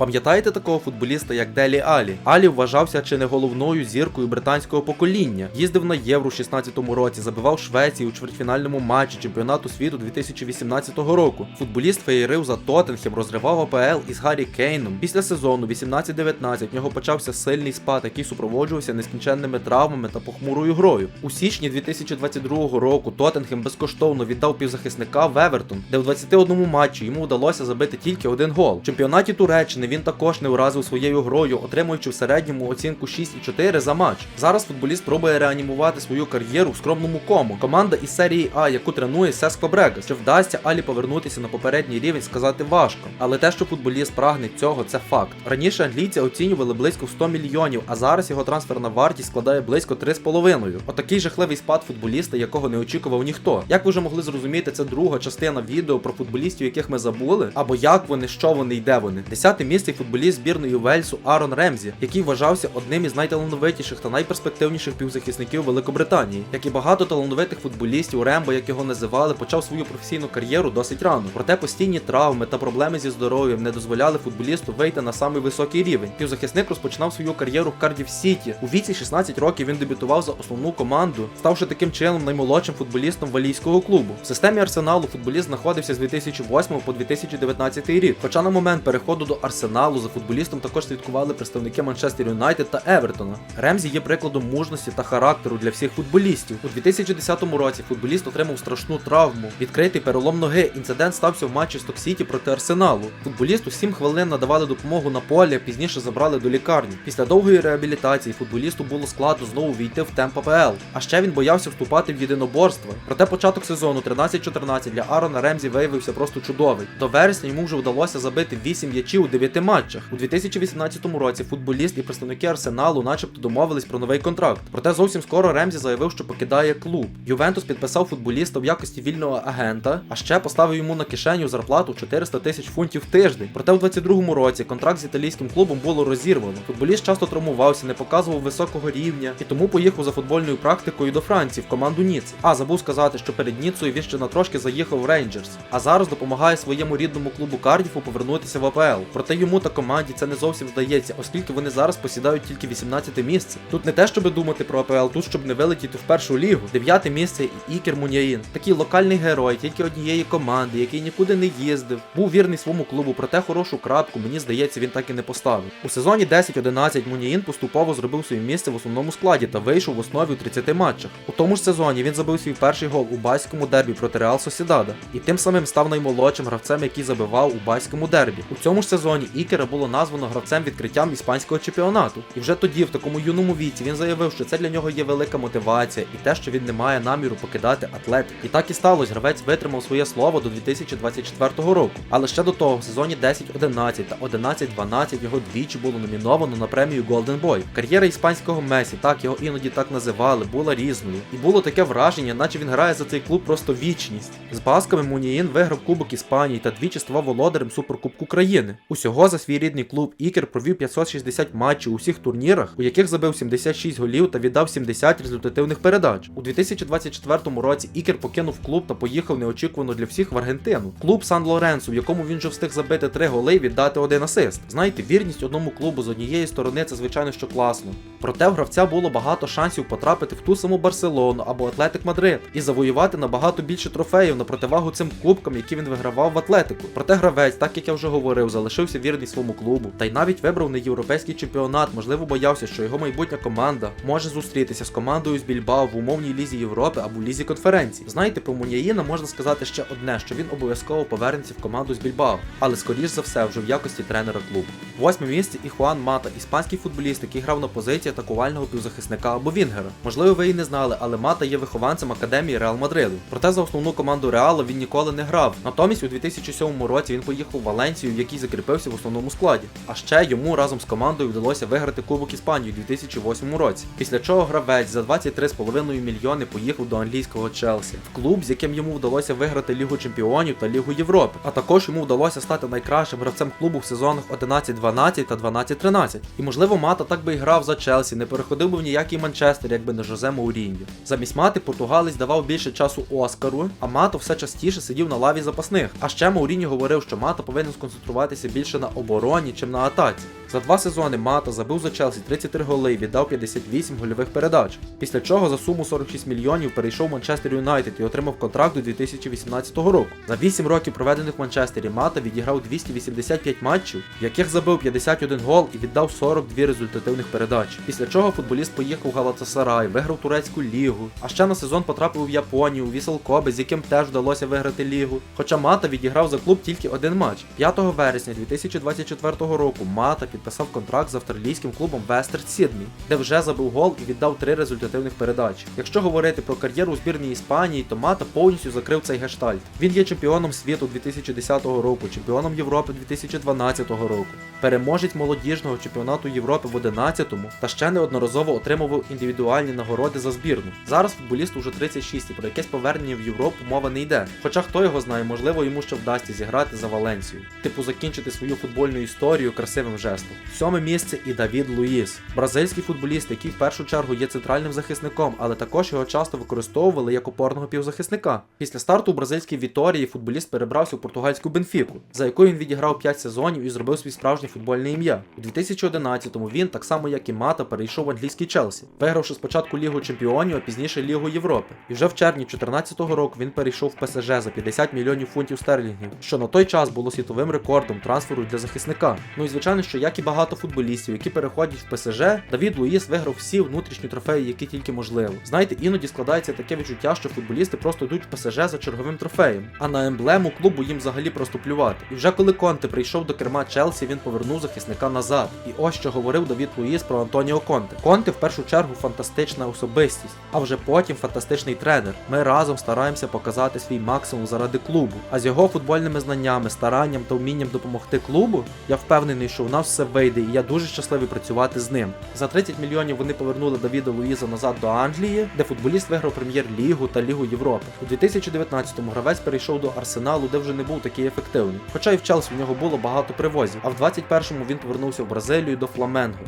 Пам'ятаєте такого футболіста, як Делі Алі? Алі вважався чи не головною зіркою британського покоління. Їздив на євро в 16-му році, забивав Швеції у чвертьфінальному матчі чемпіонату світу 2018 року. Футболіст феєрив за Тоттенхем, розривав АПЛ із Гаррі Кейном. Після сезону 18-19 в нього почався сильний спад, який супроводжувався нескінченними травмами та похмурою грою. У січні 2022 року Тоттенхем безкоштовно віддав півзахисника в Евертон, де в 21 матчі йому вдалося забити тільки один гол. В чемпіонаті Туреччини він також не уразив своєю грою, отримуючи в середньому оцінку 6,4 за матч. Зараз футболіст пробує реанімувати свою кар'єру в скромному кому. Команда із серії А, яку тренує Сеско Брегас. Чи вдасться Алі повернутися на попередній рівень, сказати важко. Але те, що футболіст прагне цього, це факт. Раніше англійці оцінювали близько в 100 мільйонів, а зараз його трансферна вартість складає близько 3,5. Отакий жахливий спад футболіста, якого не очікував ніхто. Як ви вже могли зрозуміти, це друга частина відео про футболістів, яких ми забули, або як вони, що вони і де вони. Десяте місце футболіст збірної Вельсу Арон Ремзі, який вважався одним із найталановитіших та найперспективніших півзахисників Великобританії. Як і багато талановитих футболістів, Рембо, як його називали, почав свою професійну кар'єру досить рано. Проте постійні травми та проблеми зі здоров'ям не дозволяли футболісту вийти на самий високий рівень. Півзахисник розпочинав свою кар'єру в Кардів Сіті. У віці 16 років він дебютував за основну команду, ставши таким чином наймолодшим футболістом валійського клубу. В системі арсеналу футболіст знаходився з 2008 по 2019 рік. Хоча на момент переходу до арсеналу за футболістом також слідкували представники Манчестер Юнайтед та Евертона. Ремзі є прикладом мужності та характеру для всіх футболістів. У 2010 році футболіст отримав страшну травму, відкритий перелом ноги. Інцидент стався в матчі Сток-Сіті проти Арсеналу. Футболісту 7 хвилин надавали допомогу на полі, а пізніше забрали до лікарні. Після довгої реабілітації футболісту було складно знову війти в темп АПЛ. А ще він боявся вступати в єдиноборство. Проте початок сезону 13-14 для Арона Ремзі виявився просто чудовий. До вересня йому вже вдалося забити 8 м'ячів у 9 матчах. У 2018 році футболіст і представники Арсеналу начебто домовились про новий контракт. Проте зовсім скоро Ремзі заявив, що покидає клуб. Ювентус підписав футболіста в якості вільного агента, а ще поставив йому на кишеню зарплату 400 тисяч фунтів в тиждень. Проте в 22-му році контракт з італійським клубом було розірвано. Футболіст часто травмувався, не показував високого рівня і тому поїхав за футбольною практикою до Франції в команду Ніц. А забув сказати, що перед Ніцею він ще на трошки заїхав в Рейнджерс, а зараз допомагає своєму рідному клубу Кардіфу повернутися в АПЛ. Проте йому та команді це не зовсім здається, оскільки вони зараз посідають тільки 18 місце. Тут не те, щоб думати про АПЛ, тут щоб не вилетіти в першу лігу. Дев'яте місце і Ікер Мунyaїн. Такий локальний герой, тільки однієї команди, який нікуди не їздив, був вірний своєму клубу, проте хорошу крапку, мені здається, він так і не поставив. У сезоні 10-11 Мунyaїн поступово зробив своє місце в основному складі та вийшов в основі у 30 матчах. У тому ж сезоні він забив свій перший гол у байському дербі проти Реал Сосідада, і тим самим став наймолодшим гравцем, який забивав у байському дербі. У цьому ж сезоні Ікера було названо гравцем відкриттям іспанського чемпіонату. І вже тоді, в такому юному віці, він заявив, що це для нього є велика мотивація і те, що він не має наміру покидати атлетик. І так і сталося. Гравець витримав своє слово до 2024 року. Але ще до того, в сезоні 10-11 та 11-12 його двічі було номіновано на премію Golden Boy. Кар'єра іспанського Месі, так його іноді так називали, була різною. І було таке враження, наче він грає за цей клуб просто вічність. З басками Муніїн виграв Кубок Іспанії та двічі ставав володарем Суперкубку країни. Усього за свій рідний клуб Ікер провів 560 матчів у всіх турнірах, у яких забив 76 голів та віддав 70 результативних передач. У 2024 році Ікер покинув клуб та поїхав неочікувано для всіх в Аргентину. Клуб Сан Лоренсо, в якому він вже встиг забити 3 голи і віддати один асист. Знаєте, вірність одному клубу з однієї сторони це звичайно що класно. Проте в гравця було багато шансів потрапити в ту саму Барселону або Атлетик Мадрид і завоювати набагато більше трофеїв на противагу цим кубкам, які він вигравав в Атлетику. Проте гравець, так як я вже говорив, залишився вірний своєму клубу та й навіть вибрав не європейський чемпіонат, можливо, боявся, що його майбутня команда може зустрітися з командою з Більбао в умовній лізі Європи або лізі конференції. Знаєте, про Муняїна можна сказати ще одне, що він обов'язково повернеться в команду з Більбао, але скоріш за все вже в якості тренера клубу. Восьме місце і Хуан Мата, іспанський футболіст, який грав на позиції атакувального півзахисника або Вінгера. Можливо, ви і не знали, але Мата є вихованцем академії Реал Мадриду. Проте за основну команду Реала він ніколи не грав. Натомість у 2007 році він поїхав в Валенцію, в якій закріпився в основному складі. А ще йому разом з командою вдалося виграти Кубок Іспанії у 2008 році. Після чого гравець за 23,5 мільйони поїхав до англійського Челсі, в клуб, з яким йому вдалося виграти Лігу Чемпіонів та Лігу Європи. А також йому вдалося стати найкращим гравцем клубу в сезонах 11-12 та 12-13. І можливо, Мата так би і грав за Челсі, не переходив би в ніякий Манчестер, якби не Жозе Мауріньо. Замість мати португалець давав більше часу Оскару, а Мато все частіше сидів на лаві запасних. А ще Мауріньо говорив, що Мата повинен сконцентруватися більше на обороні, чим на атаці. За два сезони Мата забив за Челсі 33 голи і віддав 58 гольових передач. Після чого за суму 46 мільйонів перейшов Манчестер Юнайтед і отримав контракт до 2018 року. За 8 років проведених в Манчестері Мата відіграв 285 матчів, в яких забив 51 гол і віддав 42 результативних передачі. Після чого футболіст поїхав в Галатасарай, виграв турецьку лігу, а ще на сезон потрапив в Японію, у Вісел Кобе, з яким теж вдалося виграти лігу. Хоча Мата відіграв за клуб тільки один матч. 5 вересня 2024 року Мата підписав контракт з австралійським клубом Вестер Сідмі, де вже забив гол і віддав три результативних передачі. Якщо говорити про кар'єру у збірній Іспанії, то Мата повністю закрив цей гештальт. Він є чемпіоном світу 2010 року, чемпіоном Європи 2012 року, переможець молодіжного чемпіонату Європи в 11-му та ще неодноразово отримував індивідуальні нагороди за збірну. Зараз футболісту вже 36 і про якесь повернення в Європу мова не йде. Хоча хто його знає, можливо йому ще вдасться зіграти за Валенсію, типу закінчити свою футбольну історію красивим жестом. Сьоме місце і Давід Луїс, бразильський футболіст, який в першу чергу є центральним захисником, але також його часто використовували як опорного півзахисника. Після старту у бразильській Віторії футболіст перебрався у португальську Бенфіку, за якою він відіграв 5 сезонів і зробив свій справжнє футбольне ім'я. У 2011-му він, так само як і Мата, перейшов в англійський Челсі, вигравши спочатку Лігу Чемпіонів, а пізніше Лігу Європи. І вже в червні 2014 року він перейшов в ПСЖ за 50 мільйонів фунтів стерлінгів, що на той час було світовим рекордом трансферу для захисника. Ну і звичайно, що як і багато футболістів, які переходять в ПСЖ, Давід Луїс виграв всі внутрішні трофеї, які тільки можливо. Знаєте, іноді складається таке відчуття, що футболісти просто йдуть в ПСЖ за черговим трофеєм, а на емблему клубу їм взагалі просто плювати. І вже коли Конте прийшов до керма Челсі, він повернув захисника назад. І ось що говорив Давід Луїс про Антоніо Конте. Конте в першу чергу фантастична особистість, а вже потім фантастичний тренер. Ми разом стараємося показати свій максимум заради клубу. А з його футбольними знаннями, старанням та вмінням допомогти клубу, я впевнений, що в нас все вийде, і я дуже щасливий працювати з ним. За 30 мільйонів вони повернули Давіда Луїза назад до Англії, де футболіст виграв прем'єр-лігу та Лігу Європи. У 2019-му гравець перейшов до Арсеналу, де вже не був такий ефективний. Хоча і в Челсі в нього було багато привозів. А в 21-му він повернувся в Бразилію до Фламенго.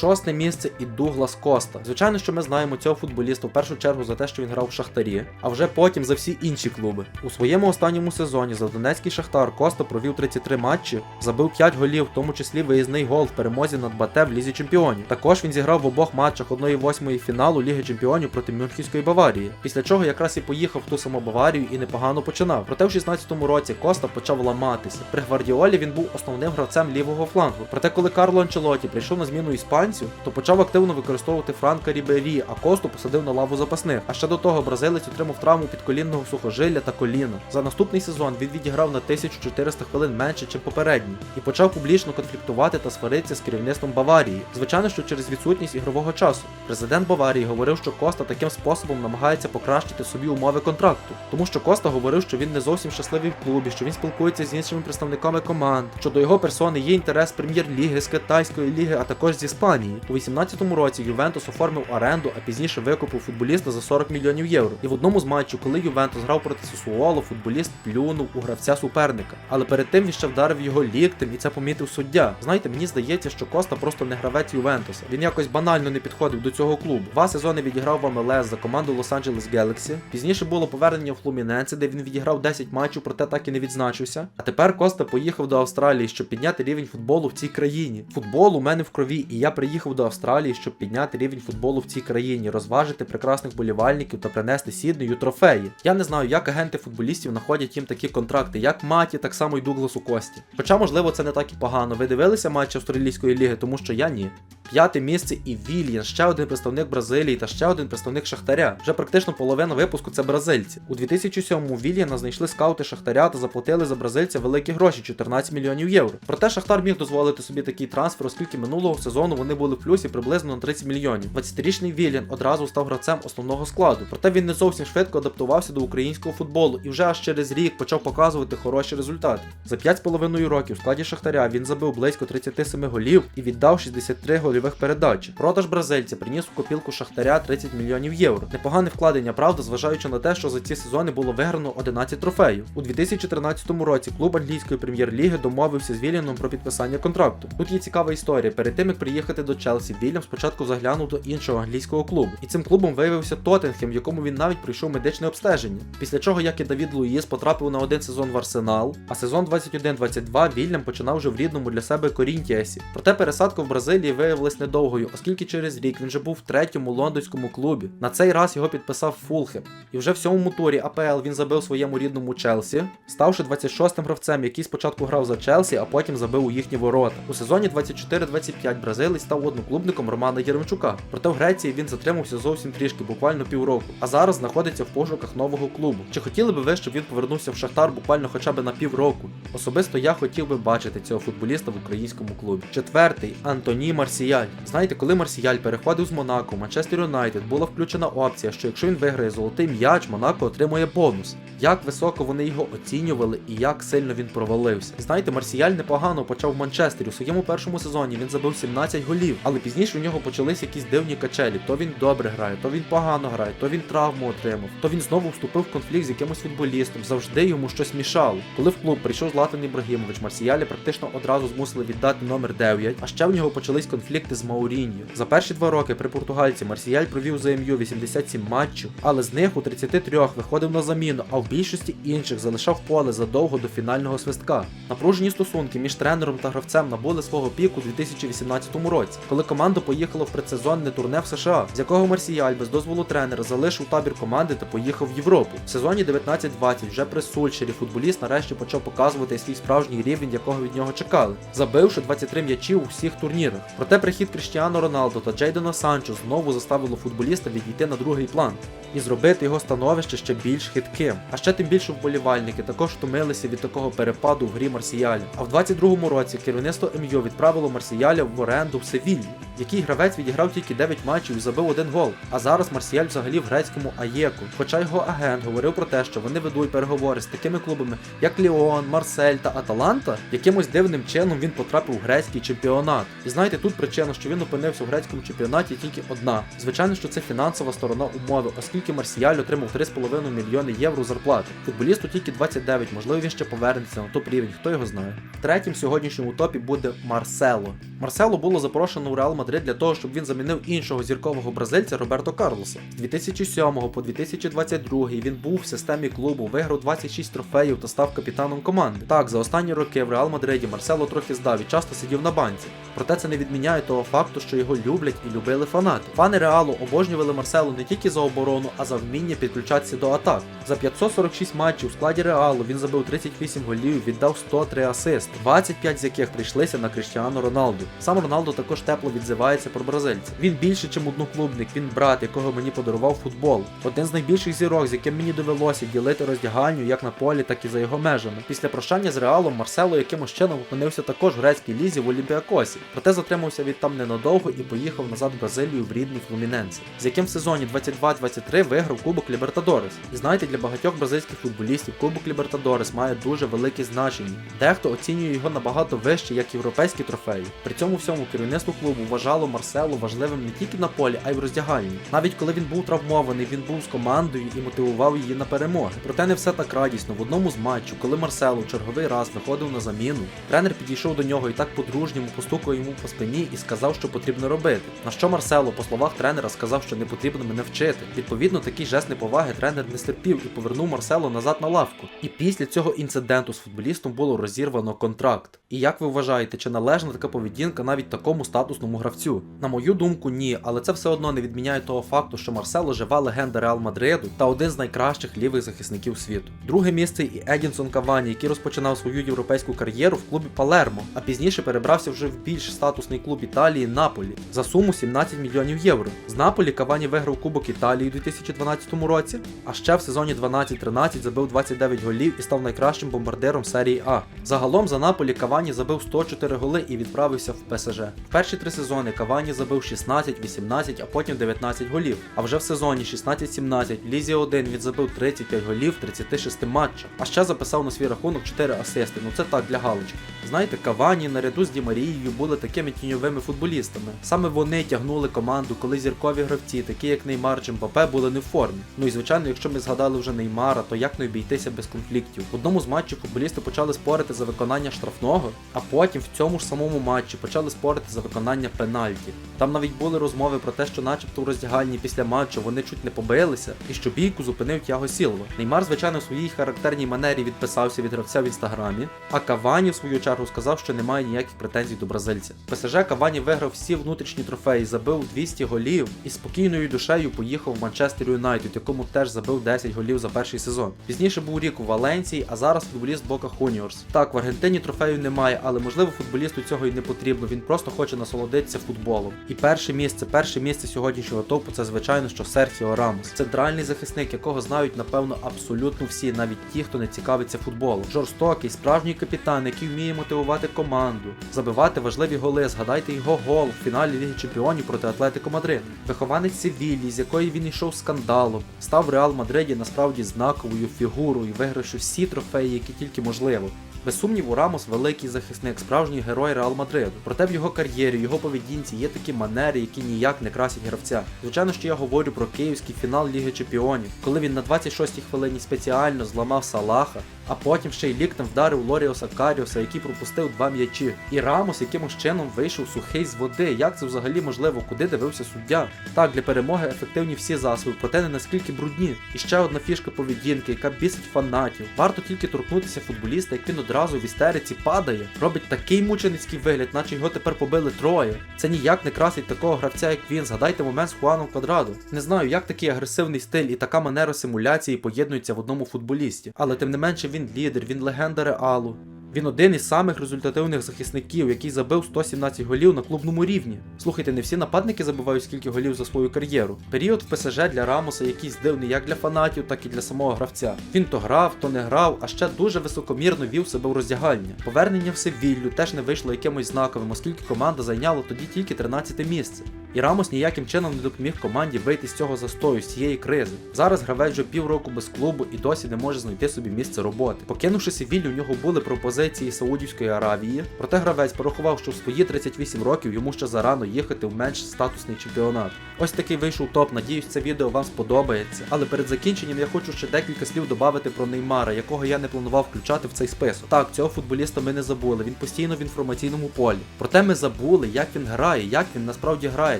Шосте місце і Дуглас Коста. Звичайно, що ми знаємо цього футболіста в першу чергу за те, що він грав в Шахтарі, а вже потім за всі інші клуби. У своєму останньому сезоні за Донецький Шахтар Коста провів 33 матчі, забив 5 голів, в тому числі виїзний гол в перемозі над Бате в Лізі Чемпіонів. Також він зіграв в обох матчах 1-8 фіналу Ліги Чемпіонів проти Мюнхенської Баварії. Після чого якраз і поїхав в ту саму Баварію і непогано починав. Проте в 16-му році Коста почав ламатися. При Гвардіолі він був основним гравцем лівого флангу. Проте, коли Карло Анчелоті прийшов на зміну іспанцю, то почав активно використовувати Франка Рібері, а Косту посадив на лаву запасних. А ще до того бразилець отримав травму підколінного сухожилля та коліна. За наступний сезон він відіграв на 1400 хвилин менше, ніж попередній, і почав публічно конфліктувати та сваритися з керівництвом Баварії. Звичайно, що через відсутність ігрового часу. Президент Баварії говорив, що Коста таким способом намагається покращити собі умови контракту, тому що Коста говорив, що він не зовсім щасливий в клубі, що він спілкується з іншими представниками команд, що до його персони є інтерес прем'єр-ліги з китайської ліги, а також з Іспанії. У 18-му році Ювентус оформив оренду, а пізніше викупив футболіста за 40 мільйонів євро. І в одному з матчів, коли Ювентус грав проти Сусуоло, футболіст плюнув у гравця суперника. Але перед тим він ще вдарив його ліктем, і це помітив суддя. Знаєте, мені здається, що Коста просто не гравець Ювентуса. Він якось банально не підходив до цього клубу. Два сезони відіграв в МЛС за команду Лос-Анджелес Galaxy. Пізніше було повернення в Флуміненце, де він відіграв 10 матчів, проте так і не відзначився. А тепер Коста поїхав до Австралії, щоб підняти рівень футболу в цій країні. Футбол у мене в крові, і я приїхав до Австралії, щоб підняти рівень футболу в цій країні, розважити прекрасних болівальників та принести Сіднею трофеї. Я не знаю, як агенти футболістів знаходять їм такі контракти, як Маті, так само й Дугласу Кості. Хоча, можливо, це не так і погано. Ви дивилися матч австралійської ліги, тому що я ні. П'яте місце і Вільян, ще один представник Бразилії та ще один представник Шахтаря. Вже практично половина випуску це бразильці. У 2007-му Вільяна знайшли скаути Шахтаря та заплатили за бразильця великі гроші 14 мільйонів євро. Проте Шахтар міг дозволити собі такий трансфер, оскільки минулого сезону вони були в плюсі приблизно на 30 мільйонів. 20-річний Вільян одразу став гравцем основного складу. Проте він не зовсім швидко адаптувався до українського футболу і вже аж через рік почав показувати хороші результати. За 5,5 років в складі Шахтаря він забив близько 37 голів і віддав 63 гольових передач. Продаж бразильця приніс у копілку Шахтаря 30 мільйонів євро. Непогане вкладення, правда, зважаючи на те, що за ці сезони було виграно 11 трофеїв. У 2014 році клуб англійської прем'єр-ліги домовився з Вільяном про підписання контракту. Тут є цікава історія. Перед тим як приїхати перейти до Челсі, Вільям спочатку заглянув до іншого англійського клубу. І цим клубом виявився Тоттенхем, в якому він навіть пройшов медичне обстеження. Після чого, як і Давід Луїс, потрапив на один сезон в Арсенал, а сезон 21-22 Вільям починав вже в рідному для себе Корінтіасі. Проте пересадка в Бразилії виявилась недовгою, оскільки через рік він вже був в третьому лондонському клубі. На цей раз його підписав Фулхем. І вже в сьомому турі АПЛ він забив своєму рідному Челсі, ставши 26-м гравцем, який спочатку грав за Челсі, а потім забив у їхні ворота. У сезоні 24-25 бразилець став одноклубником Романа Єремчука. Проте в Греції він затримався зовсім трішки, буквально півроку. А зараз знаходиться в пошуках нового клубу. Чи хотіли би ви, щоб він повернувся в Шахтар буквально хоча б на півроку? Особисто я хотів би бачити цього футболіста в українському клубі. Четвертий Антоні Марсіяль. Знаєте, коли Марсіяль переходив з Монако, Манчестер Юнайтед була включена опція, що якщо він виграє золотий м'яч, Монако отримує бонус. Як високо вони його оцінювали і як сильно він провалився. Знаєте, Марсіяль непогано почав в Манчестері. У своєму першому сезоні він забив 17 голів, але пізніше у нього почались якісь дивні качелі. То він добре грає, то він погано грає, то він травму отримав, то він знову вступив в конфлікт з якимось футболістом. Завжди йому щось мішало. Коли в клуб прийшов Златан Ібрагімович, Марсіялі практично одразу змусили віддати номер 9, а ще в нього почались конфлікти з Мауріньо. За перші два роки при португальці Марсіяль провів за МЮ 87 матчів, але з них у 33 виходив на заміну, а в більшості інших залишав поле задовго до фінального свистка. Напружені стосунки між тренером та гравцем набули свого піку у 2018 році, коли команда поїхала в предсезонне турне в США, з якого Марсіяль без дозволу тренера залишив табір команди та поїхав в Європу. В сезоні 19-20 вже при Сульшері футболіст нарешті почав показувати свій справжній рівень, якого від нього чекали, забивши 23 м'ячі у всіх турнірах. Проте прихід Кріштіану Роналдо та Джейдена Санчо знову заставило футболіста відійти на другий план і зробити його становище ще більш хитким. А ще тим більше вболівальники також втомилися від такого перепаду в грі Марсіяля. А в 22-му році керівництво МЮ відправило Марсіяля в оренду в Севілью, який гравець відіграв тільки 9 матчів і забив один гол. А зараз Марсіяль взагалі в грецькому Аєку. Хоча його агент говорив про те, що вони ведуть переговори з такими клубами, як Ліон, Марсель та Аталанта, якимось дивним чином він потрапив у грецький чемпіонат. І знаєте, тут причина, що він опинився в грецькому чемпіонаті тільки одна. Звичайно, що це фінансова сторона умови, оскільки Марсіяль отримав 3,5 мільйони євро зарплати. Футболісту тільки 29, можливо, він ще повернеться на топ рівень, хто його знає. Третім сьогоднішньому топі буде Марсело. Марсело було запрошено у Реал Мадрид для того, щоб він замінив іншого зіркового бразильця Роберто Карлоса. З 2007 по 2022 він був в системі клубу, виграв 26 трофеїв та став капітаном команди. Так, за останні роки в Реал Мадриді Марсело трохи здав і часто сидів на банці. Проте це не відміняє того факту, що його люблять і любили фанати. Фани Реалу обожнювали Марсело не тільки за оборону, а за вміння підключатися до атак. За 546 матчів у складі Реалу він забив 38 голів, віддав 103 асисти, 25 з яких прийшлися на Кріштіану Роналду. Сам Роналду також тепло відзивається про бразильця. Він більше, ніж одноклубник, він брат, якого мені подарував футбол. Один з найбільших зірок, з яким мені довелося ділити роздягальню як на полі, так і за його межами. Після прощання з Реалом Марсело якимось чином опинився також в грецькій лізі в Олімпіакосі, проте затримався від там ненадовго і поїхав назад в Бразилію в рідний Флуміненце, з яким в сезоні 22-23 виграв Кубок Лібертадорес. І знаєте, для багатьох бразильських футболістів Кубок Лібертадорес має дуже велике значення. Дехто оцінює його набагато вище, як європейські трофеї. При цьому всьому керівництво клубу вважало Марсело важливим не тільки на полі, а й в роздягальні. Навіть коли він був травмований, він був з командою і мотивував її на перемоги. Проте не все так радісно. В одному з матчів, коли Марсело черговий раз виходив на заміну, тренер підійшов до нього і так по-дружньому постукав йому по спині і сказав, що потрібно робити. На що Марсело, по словах тренера, сказав, що не потрібно мене вчити. Відповідно, такий жест неповаги тренер не стерпів і повернув Марсело назад на лавку. І після цього інциденту з футболістом було розірвано контракт. І як ви вважаєте, чи належна така поведінка навіть такому статусному гравцю? На мою думку, ні, але це все одно не відміняє того факту, що Марсело жива легенда Реал Мадриду та один з найкращих лівих захисників світу. Друге місце і Едінсон Кавані, який розпочинав свою європейську кар'єру в клубі Палермо, а пізніше перебрався вже в більш статусний клуб Італії Наполі за суму 17 мільйонів євро. З Наполі Кавані виграв Кубок Італії у 2012 році, а ще в сезоні 12-13 забив 29 голів і став найкращим бомбардиром серії А. Загалом за Наполі Кавані забив 104 голи і відправився в ПСЖ. Перші три сезони Кавані забив 16, 18, а потім 19 голів. А вже в сезоні 16-17 в Лізі 1 він забив 35 голів в 36 матчах. А ще записав на свій рахунок 4 асисти. Ну це так для галочки. Знаєте, Кавані наряду з Ді Марією були такими тіньовими футболістами. Саме вони тягнули команду, коли зіркові гравці, такі як Неймар чи Мбапе, були не в формі. Ну і звичайно, якщо ми згадали вже Неймара, то як не обійтися без конфліктів. В одному з матчів футболісти почали спорити за виконання штрафного, а потім в цьому ж самому матчі почали спорити за виконання пенальті. Там навіть були розмови про те, що начебто у роздягальні після матчу вони чуть не побилися, і що бійку зупинив Тяго Сілва. Неймар, звичайно, в своїй характерній манері відписався від гравця в інстаграмі, а Кавані в свою чергу сказав, що немає ніяких претензій до бразильця. ПСЖ Кавані виграв всі внутрішні трофеї, забив 200 голів і спокійною душею поїхав в Манчестер Юнайтед, якому теж забив 10 голів за перший сезон. Пізніше був рік у Валенції, а зараз футболіст Бока Хуніорс. Так, в Аргентині трофею немає, але можливо футболісту цього і не потрібно. Він просто хоче насолодитися футболом. І перше місце, перше місце сьогоднішнього топу це звичайно, що Серхіо Рамос. Центральний захисник, якого знають напевно абсолютно всі, навіть ті, хто не цікавиться футболом. Жорстокий, справжній капітан, який вміє мотивувати команду, забивати важливі голи. Згадайте його гол в фіналі Ліги Чемпіонів проти Атлетико Мадрид. Вихованець Севілії, з якої він йшов скандалом, став в Реал Мадриді насправді знаковою фігурою, вигравши всі трофеї, які тільки можливо. Без сумніву, Рамос великий захисник, справжній герой Реал Мадриду. Проте в його кар'єрі, його поведінці є такі манери, які ніяк не красять гравця. Звичайно, що я говорю про київський фінал Ліги Чемпіонів, коли він на 26-й хвилині спеціально зламав Салаха, а потім ще й ліктем вдарив Лоріоса Каріоса, який пропустив два м'ячі. І Рамос якимось чином вийшов сухий з води. Як це взагалі можливо? Куди дивився суддя? Так, для перемоги ефективні всі засоби, проте не наскільки брудні. І ще одна фішка поведінки, яка бісить фанатів. Варто тільки торкнутися футболіста, як він одразу в істериці падає, робить такий мученицький вигляд, наче його тепер побили троє. Це ніяк не красить такого гравця, як він. Згадайте момент з Хуаном Квадрадо. Не знаю, як такий агресивний стиль і така манера симуляції поєднуються в одному футболісті. Але тим не менше він лідер, він легенда реалу. Він один із самих результативних захисників, який забив 117 голів на клубному рівні. Слухайте, не всі нападники забивають скільки голів за свою кар'єру. Період в ПСЖ для Рамоса якийсь дивний як для фанатів, так і для самого гравця. Він то грав, то не грав, а ще дуже високомірно вів себе в роздягальні. Повернення в Севіллю теж не вийшло якимось знаковим, оскільки команда зайняла тоді тільки 13 місце. І Рамос ніяким чином не допоміг команді вийти з цього застою, з цієї кризи. Зараз гравець вже півроку без клубу і досі не може знайти собі місце роботи. Покинувши Севілью, у нього були пропозиції Саудівської Аравії, проте гравець порахував, що в свої 38 років йому ще зарано їхати в менш статусний чемпіонат. Ось такий вийшов топ. Надіюсь, це відео вам сподобається. Але перед закінченням я хочу ще декілька слів додати про Неймара, якого я не планував включати в цей список. Так, цього футболіста ми не забули. Він постійно в інформаційному полі. Проте ми забули, як він грає, як він насправді грає,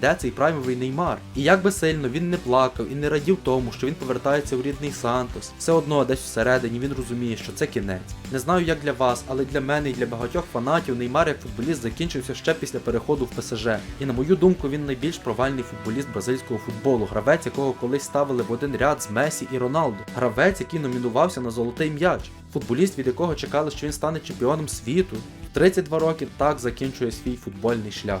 де цей праймовий Неймар. І як би сильно він не плакав і не радів тому, що він повертається в рідний Сантос. Все одно десь всередині він розуміє, що це кінець. Не знаю, як для вас, але для мене і для багатьох фанатів Неймар як футболіст закінчився ще після переходу в ПСЖ. І на мою думку, він найбільш провальний футболіст бразильського футболу, гравець, якого колись ставили в один ряд з Месі і Роналдо. Гравець, який номінувався на золотий м'яч. Футболіст, від якого чекали, що він стане чемпіоном світу. 32 роки так закінчує свій футбольний шлях.